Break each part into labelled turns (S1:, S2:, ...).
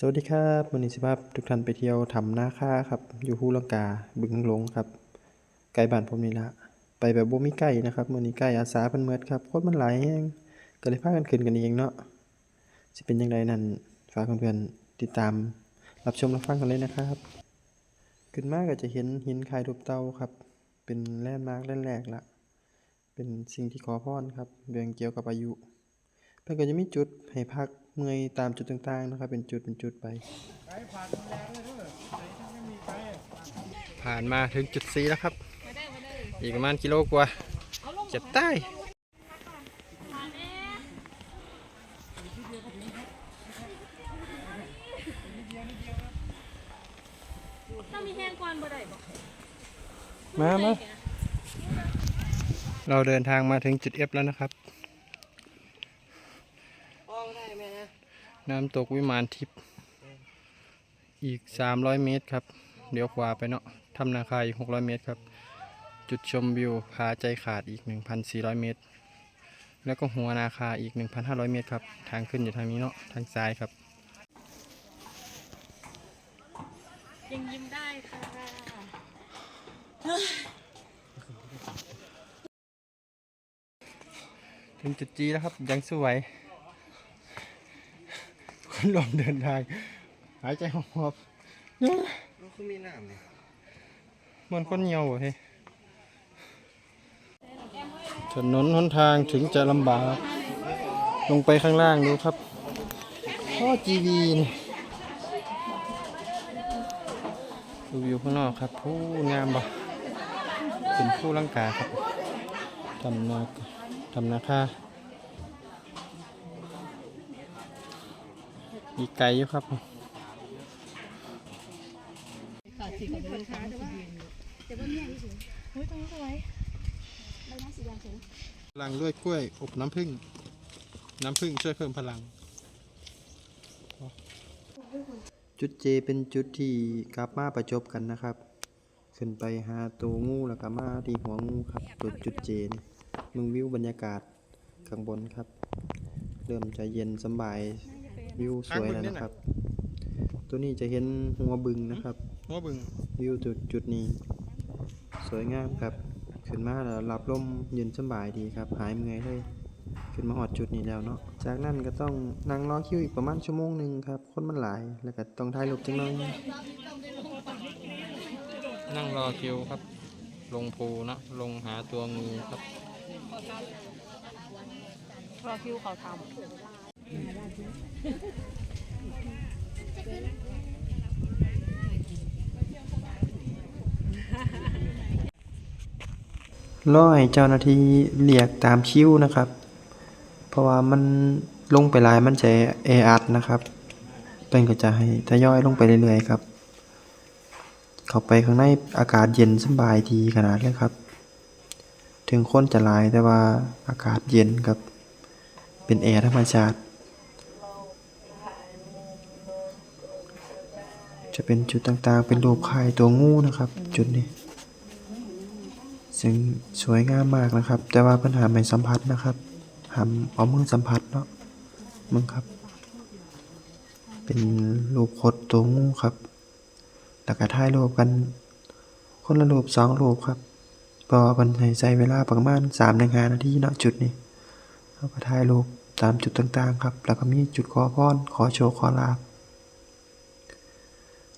S1: สวัสดีครับวันนี้สิพาทุกท่านไปเที่ยวถ้ำนาค่าครับ อยู่ฮูลังกาบึงหลงครับ ไกลบ้านผมนี่ละไปแบบบ่มีไกด์นะครับมื้อนี้ไกด์อาสาเพิ่นเมิดครับโคนมันหลายแฮงก็เลยพากันขึ้นกันเองเนาะสิเป็นจังไดนั้นฝากเพื่อนๆติดตามรับชมรับฟังกันเลยนะครับ ขึ้นมากก็จะเห็นหินคายรูปเต่าครับ เป็นแลนด์มาร์คแลนด์แรกละเป็นสิ่งที่ขอพรครับเรื่องเกี่ยวกับอายุเพิ่นก็จะมีจุดให้พัก เมื่อยตามจุดต่างๆนะครับ เป็นจุดเป็นจุดไปผ่านมาถึงจุดสีแล้วครับ อีกประมาณกิโลกว่าจะใต้
S2: ต้องมีแห้งก่อนบ่ได้บ่
S1: มามาเราเดินทางมาถึงจุด F แล้วนะครับ น้ำตกวิมานทิพย์อีก 300 เมตรครับเดี๋ยวขวาไปเนาะทำนาคาอีก 600 เมตรครับ จุดชมวิวผาใจขาดอีก 1,400 เมตร แล้วก็หัวนาคาอีก 1,500 เมตรครับ ทางขึ้นอยู่ทางนี้เนาะทางซ้ายครับ
S2: ยังยิ้มได้ค่ะ
S1: ถึงจุดจีแล้วครับยังสวยคน ลมเดินทาง หายใจหอบๆเนี่ย
S3: มันคือมีน้ำเนี่ย
S1: เหมันคนเหี่ยวเฮ้ยถนนหนทางถึงจะลำบาก ลงไปข้างล่างดูครับพ่อจีวีนี่ดูวิวข้างนอกครับ ผู้งามบ่เป็นผู้ร่างกายครับทำนาทำนาคา อีกไกลอยู่ครับพลังด้วยกล้วยอบน้ำผึ้งน้ำผึ้งช่วยเพิ่มพลัง จุดเจเป็นจุดที่กลับมาประจบกันนะครับ ขึ้นไปหาตัวงูแล้วก็มาที่หัวงูครับจุดจุดเจนมึงวิวบรรยากาศข้างบนครับ เริ่มจะเย็นสำบาย วิวสวยแล้วนะครับ ตัวนี้จะเห็นหัวบึงนะครับ
S3: หัวบึง
S1: วิวจุดจุดนี้ สวยงามครับ ขึ้นมาแล้วรับลมเย็นสำบายดีครับ หายเมื่อยเลย ขึ้นมาหอดจุดนี้แล้วเนาะ จากนั้นก็ต้องนั่งรอคิวอีกประมาณชั่วโมงหนึ่งครับ คนมันหลาย แล้วก็ต้องถ่ายรูปจังหน่อยนั่งรอคิวครับ ลงภูเนาะลงหาตัวงูครับ
S2: รอคิวเขาท
S1: รอให้เจ้าหน้าที่เรียกตามคิวนะครับ เพราะว่ามันลงไปลายมันจะแออัดนะครับเป็นก็จะให้ทยอยลงไปเรื่อยๆครับ เข้าไปข้างในอากาศเย็นสบายดีขนาดเลยครับ ถึงคนจะหลายแต่ว่าอากาศเย็นครับ เป็นแอร์ธรรมชาติ จะเป็นจุดต่างๆ เป็นรูปคล้ายตัวงูนะครับ จุดนี้ ซึ่งสวยงามมากนะครับ แต่ว่าปัญหาไม่สัมผัสนะครับหามเอามือสัมผัสเนาะมึงครับ เป็นรูปคดตัวงูครับ แล้วก็ถ่ายรูปกัน คนละรูปสองรูปครับพอมันให้ใช้เวลาประมาณสามถึงห้านาทีเนาะจุดนี้เราก็ถ่ายรูปตามจุดต่างๆ ครับ แล้วก็มีจุดขอพรขอโชคขอลาบ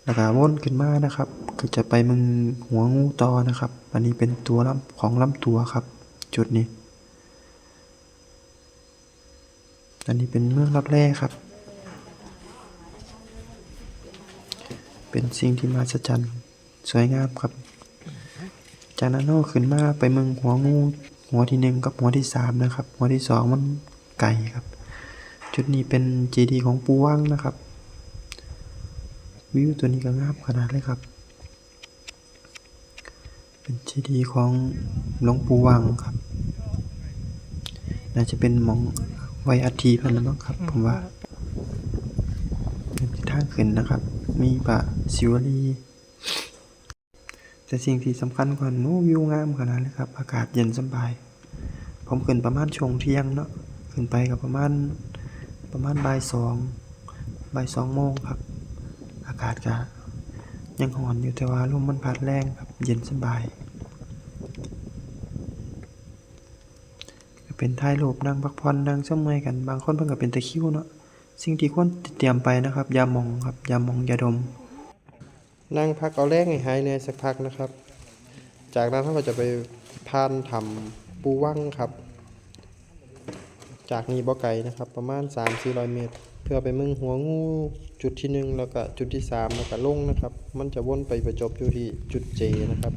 S1: แล้วก็วนขึ้นมานะครับ ก็จะไปมึงหัวงูต่อนะครับ อันนี้เป็นตัวลำของลำตัวครับ จุดนี้ อันนี้เป็นเมืองรับแร่ครับ เป็นสิ่งที่มหัศจรรย์สวยงามครับ จากนั้นเราขึ้นมาไปมืองหัวงูหัวที่หนึ่งกับหัวที่สามนะครับ หัวที่สองมันไก่ครับ จุดนี้เป็นเจดีย์ของปูว่างนะครับ วิวตัวนี้ก็งามขนาดเลยครับ เป็นเจดีย์ของหลวงปู่วังครับ น่าจะเป็นมองไวอาทีพิ่นแล้วมั้งครับ ผมว่าเป็นทางขึ้นนะครับ มีปะสิวลีแต่สิ่งที่สำคัญกว่าโน้วิวงามขนาดเลยครับ อากาศเย็นสบาย ผมขึ้นประมาณช่วงเที่ยงเนาะขึ้นไปกับประมาณประมาณบ่ายสองบ่ายสองโมงครับ อากาศก็ยังร้อนอยู่แต่ว่าลมมันพัดแรงครับเย็นสบายเป็นถ่ายรูปนั่งพักผ่อนนั่งเสมอยกันบางคนเพิ่นก็เป็นตะคิวเนาะสิ่งที่ควรเตรียมไปนะครับยาหมองครับยาหมองยาดม นั่งพักเอาแรงให้หายเหนื่อยสักพักนะครับ จากนั้นเราก็จะไปพานทำปูว่างครับ จากนี้บ่ไกลนะครับ ประมาณ 3-400 เมตร เพื่อไปมึงหัวงูจุดที่หนึ่งแล้วก็จุดที่สามแล้วก็ลงนะครับ มันจะวนไปประจบอยู่ที่จุดเจนะครับ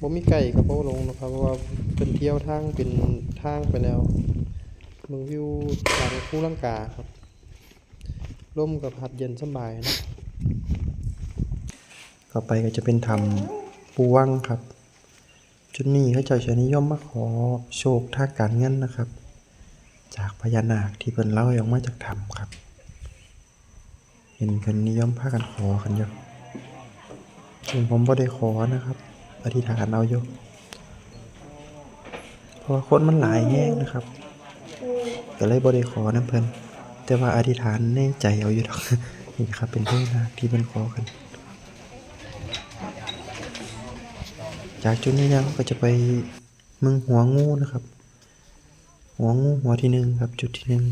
S1: บ่มีไก่ก็บ่ลงนะครับเพราะว่าเป็นเที่ยวทางเป็นทางไปแล้วเมืองวิวทางภูลังกาครับลมกับพัดเย็นสบายนะต่อไปก็จะเป็นทำปูวังครับ จุดนี้เขาเจ้าจะนิยมมาขอโชคทางการเงินนะครับ จากพญานาคที่เพิ่นเล่าออกมาจากถ้ำครับ เห็นเพิ่นนิยมพากันขอกันอยู่ซึ่งผมบ่ได้ขอนะครับ อธิษฐานเอาอยู่เพราะว่าคนมันหลายแยกนะครับก็เลยบ่ได้ขอนำเพิ่นแต่ว่าอธิษฐานในใจเอาอยู่ดอกนี่ครับ เป็นพญานาคที่เพิ่นขอกัน จากจุดนี้ยังก็จะไปเมืองหัวงูนะครับ หัวงูหัวที่หนึ่งครับจุดที่หนึ่ง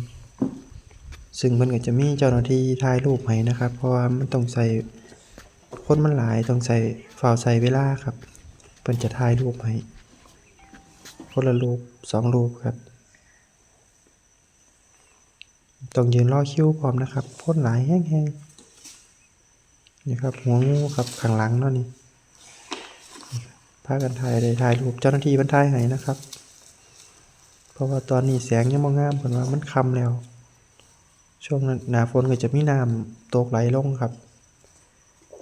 S1: ซึ่งมันก็จะมีเจ้าหน้าที่ถ่ายรูปให้นะครับ เพราะว่ามันต้องใส่คนมันหลายต้องใส่ฝ่าใส่เวลาครับเพิ่นจะถ่ายรูปให้คนละรูปสองรูปครับ ต้องยืนรอคิวพร้อมนะครับคนหลายแห้งๆนี่ครับหัวงูครับข้างหลังเนาะนี่พากันถ่ายได้ถ่ายรูปเจ้าหน้าที่บรรทายให้นะครับ ราะว่าตอนนี้แสงยังบ่งามเพิ่นว่ามันค่ำแล้ว ช่วงหน้าฝนก็จะมีน้ำตกไหลลงครับ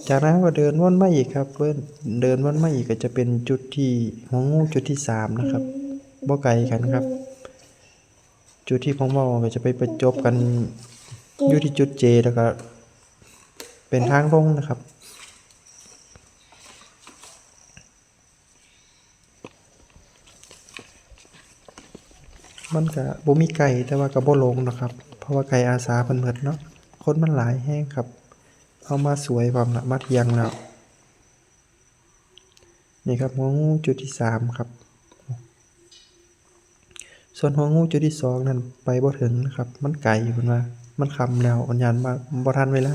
S1: จากนั้นก็เดินวนมาอีกครับเพิ่นเดินวนมาอีกก็จะเป็นจุดที่หัวงูจุดที่สามนะครับบ่ไกลกันครับ จุดที่ผมบอกก็จะไปประจบกันอยู่ที่จุดเจแล้วก็เป็นทางลงนะครับ มันก็บ่มีไก่แต่ว่าก็บ่ลงนะครับ เพราะว่าไก่อาสาเพิ่นเบิดเนาะคนมันหลายแฮงครับ เอามาสวยพร้อมละมาเทียงแล้วนี่ครับหัวงูจุดที่สามครับ ส่วนหัวงูจุดที่สองนั่นไปบ่ถึงนะครับ มันไกลเพิ่นว่ามันคำแล้วอัญญานมาบ่ทันเวลา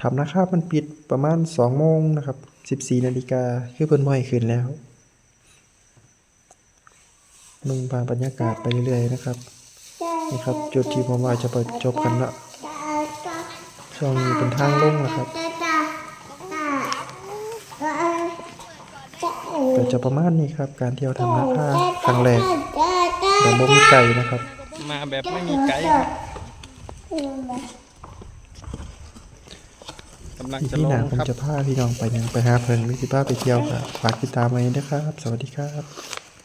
S1: ทำนะครับมันปิดประมาณ2โมงนะครับ 14นาฬิกาคือเพิ่นบ่ให้ขึ้นแล้ว มึงพาบรรยากาศไปเรื่อยๆนะครับนี่ครับ จุดที่ผมว่าจะไปจบกันละช่วงนี้เป็นทางลงนะครับก็จะประมาณนี้ครับ การเที่ยวทำนาคาครั้งแรกแบบบ่มีไก่นะครับ
S3: มาแบบไม่มีไกด์ครับกำลัง
S1: อี
S3: จะ
S1: พี่
S3: ล
S1: หนางผม
S3: ครับ
S1: จะพาพี่น้องไปหยังไปหาเพิ่นวิสิพาไปเที่ยวครับฝากติดตามไว้นะครับ สวัสดีครับ